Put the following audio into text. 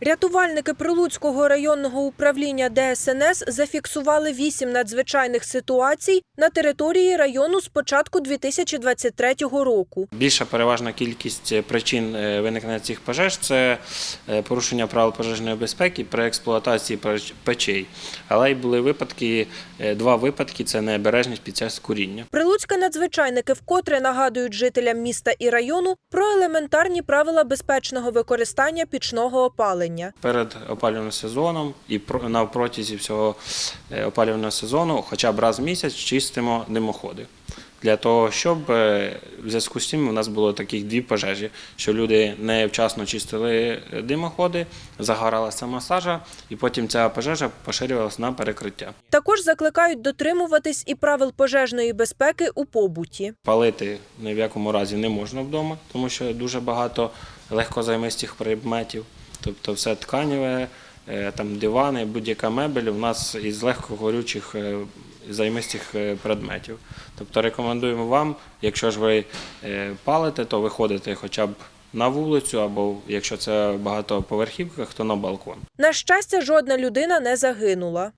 Рятувальники Прилуцького районного управління ДСНС зафіксували вісім надзвичайних ситуацій на території району з початку 2023 року. Більша переважна кількість причин е, виникнення цих пожеж це е, порушення правил пожежної безпеки при експлуатації печей. Але й були випадки, е, два випадки це необережність під час куріння. Прилуцькі надзвичайники вкотре нагадують жителям міста і району про елементарні правила безпечного використання пічного опалення. Перед опалювальним сезоном і на протязі всього е, опалювального сезону, хоча б раз в місяць, чистимо димоходи. Для того, щоб е, в зв'язку з цим у нас було таких дві пожежі, що люди невчасно чистили е, димоходи, загоралася сама сажа, і потім ця пожежа поширювалася на перекриття. Також закликають дотримуватись і правил пожежної безпеки у побуті. Палити ні в якому разі не можна вдома, тому що дуже багато легкозаймистих предметів, тобто все тканіве, е, там дивани, будь-яка мебель у нас із легкогорючих е, займистих е, предметів. Тобто рекомендуємо вам, якщо ж ви палите, то виходите хоча б на вулицю, або якщо це багатоповерхівка, то на балкон. На щастя, жодна людина не загинула.